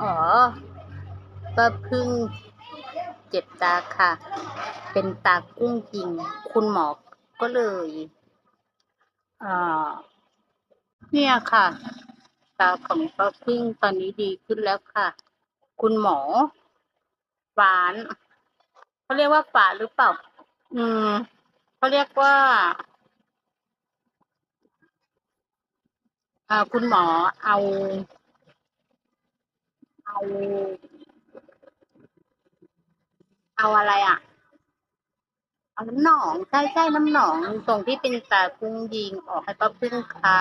อ๋อก็เพิ่งเจ็บตาค่ะ เป็นตากุ้งยิง คุณหมอก็เลยอ่าเนี่ยค่ะ ตาของป้าพึ่งตอนนี้ดีขึ้นแล้วค่ะ คุณหมอฝานเขาเรียกว่าฝานหรือเปล่า อืมเขาเรียกว่าอ่าคุณหมอเอา เอาเอาอะไรอะ เอาน้ำหนองใช่ใช่น้ำหนองตรงที่เป็นตากุ้งยิงออกให้ป้าพึ่งค่ะ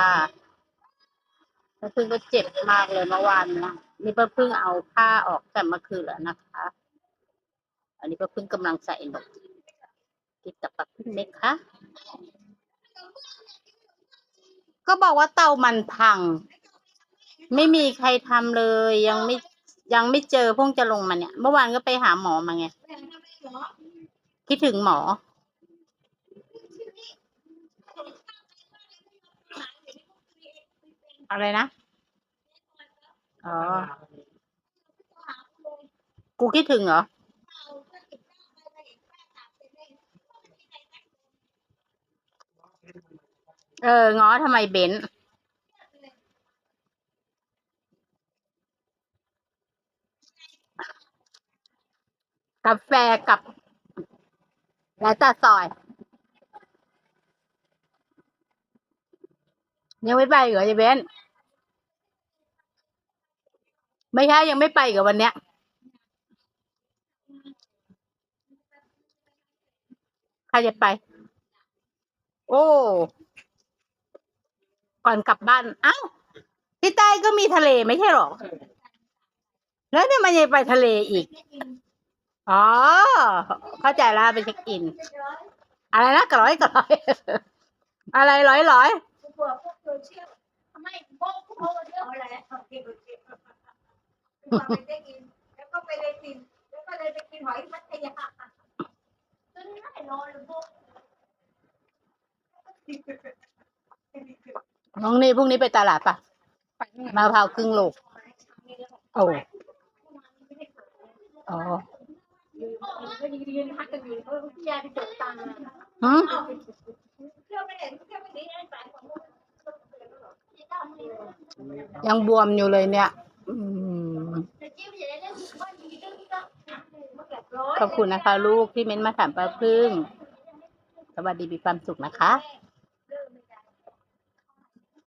ป้าพึ่งก็เจ็บมากเลยเมื่อวานนะนี่ป้าพึ่งเอาผ้าออกแต่เมื่อคืนแล้วนะคะ อันนี้ป้าพึ่งกำลังใส่หนกกินกับป้าพึ่งไหมคะก็บอกว่าเตามันพัง ไม่มีใครทำเลย ยังไม่ ยังไม่เจอเพิ่งจะลงมาเนี่ย เมื่อวานก็ไปหาหมอมาไงคิดถึงหมอ อะไรนะ อ๋อ กูคิดถึงเหรอ เออ ง้อทำไมเบนซ์าแฟกับแล้วแต่ซอยยังไม่ไปเหรอเจเบนไม่ใช่ยังไม่ไปกับวันเนี้ยใครจะไป โอ้ ก่อนกลับบ้านอ้าวที่ใต้ก็มีทะเลไม่ใช่หรอ แล้วเนี่ยมันยังไปทะเลอีก อ๋อ เข้าใจแล้วไปเช็คอิน อะไรนะกร้อยกร้อย อะไรร้อยร้อยน้องนี่พรุ่งนี้ไปตลาดปะมะพร้าวครึ่งโลกโอ้อ๋อ ก็ดีดีพักกันอยู่เขาพี่ยาไปจดตังค์หืมเที่ยวไม่ได้เที่ยวไม่ดีไอ้สายของยังบวมอยู่เลยเนี่ยขอบคุณนะคะ ลูกที่เม้นมาถามป้าพึ่ง สวัสดีมีความสุขนะคะ